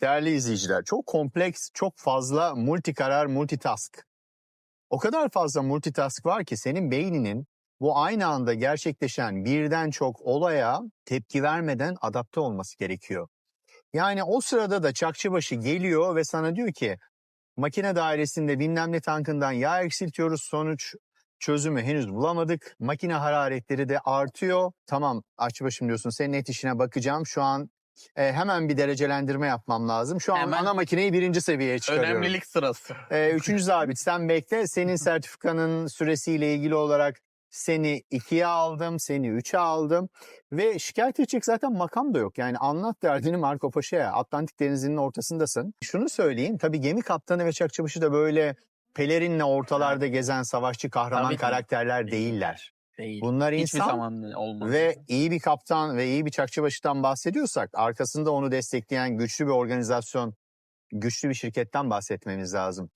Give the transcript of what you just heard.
Değerli izleyiciler, çok kompleks, çok fazla multi karar, multitask. O kadar fazla multitask var ki senin beyninin bu aynı anda gerçekleşen birden çok olaya tepki vermeden adapte olması gerekiyor. Yani o sırada da çakçıbaşı geliyor ve sana diyor ki makine dairesinde bilmem ne tankından yağ eksiltiyoruz sonuç çözümü henüz bulamadık. Makine hararetleri de artıyor. Tamam açbaşım diyorsun senin net işine bakacağım. Şu an e, hemen bir derecelendirme yapmam lazım. Şu an Hemen. ana makineyi birinci seviyeye çıkarıyorum. Önemlilik sırası. Ee, üçüncü zabit sen bekle. Senin sertifikanın süresiyle ilgili olarak seni ikiye aldım, seni üçe aldım. Ve şikayet edecek zaten makam da yok. Yani anlat derdini Marco Paşa'ya. Atlantik Denizi'nin ortasındasın. Şunu söyleyeyim. Tabii gemi kaptanı ve çakçıbaşı da böyle pelerinle ortalarda gezen savaşçı kahraman Tabii ki. karakterler değiller. Değil. Bunlar Hiçbir insan zaman olmaz. ve iyi bir kaptan ve iyi bir çakçıbaşıdan bahsediyorsak arkasında onu destekleyen güçlü bir organizasyon, güçlü bir şirketten bahsetmemiz lazım.